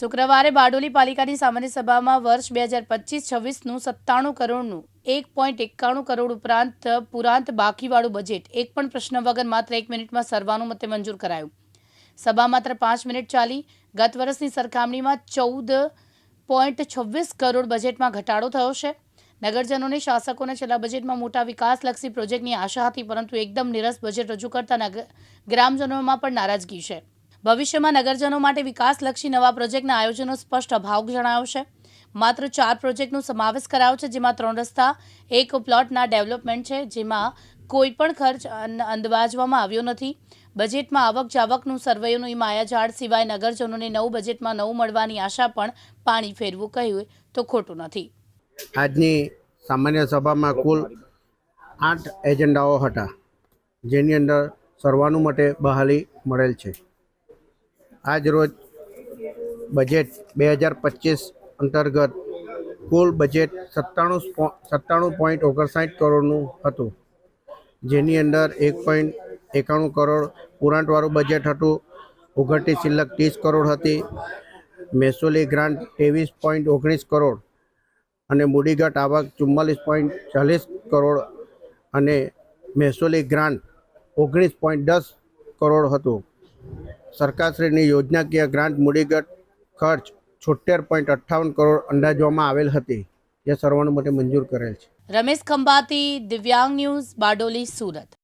શુક્રવારે બારડોલી પાલિકાની સામાન્ય સભામાં વર્ષ બે હજાર પચીસ છવ્વીસનું સત્તાણું કરોડનું, એક પોઈન્ટ એકાણું કરોડ ઉપરાંત, પુરાંત બાકીવાળું બજેટ એક પણ પ્રશ્ન વગર માત્ર એક મિનિટમાં સર્વાનુમતે મંજૂર કરાયું. સભા માત્ર પાંચ મિનિટ ચાલી. ગત વર્ષની સરખામણીમાં ચૌદ પોઈન્ટ છવ્વીસ કરોડ બજેટમાં ઘટાડો થયો છે. નગરજનોને, શાસકોને છેલ્લા બજેટમાં મોટા વિકાસલક્ષી પ્રોજેક્ટની આશા હતી, પરંતુ એકદમ નિરસ બજેટ રજૂ કરતા ગ્રામજનોમાં પણ નારાજગી છે. ભવિષ્યમાં નગરજનો માટે વિકાસલક્ષી નવા પ્રોજેક્ટના આયોજનો સ્પષ્ટ અભાવ જણાયો છે માત્ર ચાર પ્રોજેક્ટનો સમાવેશ કરાયો છે, જેમાં ત્રણ રસ્તા, એક પ્લોટના ડેવલપમેન્ટ છે, જેમાં કોઈ પણ ખર્ચ અંદાજવામાં આવ્યો નથી. બજેટમાં આવક જાવકનું સર્વેનું માયાજાળ સિવાય નગરજનોને નવું બજેટમાં નવું મળવાની આશા પણ પાણી ફેરવું કહ્યું, તો ખોટું નથી. આજની સામાન્ય સભામાં કુલ આઠ એજન્ડાઓ હતા, જેની અંદર સર્વાનુમતે બહાલી મળેલ છે. આજ રોજ બજેટ બે હજાર પચીસ અંતર્ગત કુલ બજેટ સત્તાણું સત્તાણું પોઈન્ટ ઓગણસાઠ કરોડનું હતું. જેની અંદર એક પોઈન્ટ એકાણું કરોડ પુરાંટવાળું બજેટ હતું. ઓગણત્રીસ સિલક ત્રીસ કરોડ હતી. મહેસૂલી ગ્રાન્ટ ત્રેવીસ પોઈન્ટ ઓગણીસ કરોડ અને મૂડીગત આવક ચુમ્માલીસ પોઈન્ટ ચાલીસ કરોડ અને મહેસૂલી ગ્રાન્ટ ઓગણીસ પોઈન્ટ દસ કરોડ હતું. સરકારશ્રીની યોજનાકીય ગ્રાન્ટ મૂડીગત ખર્ચ છોતેર પોઈન્ટ અઠ્ઠાવન કરોડ અંદાજવામાં આવેલ હતી, જે સર્વાનુમતે મંજૂર કરેલ છે. રમેશ ખંભાતી, દિવ્યાંગ ન્યૂઝ, બારડોલી, સુરત.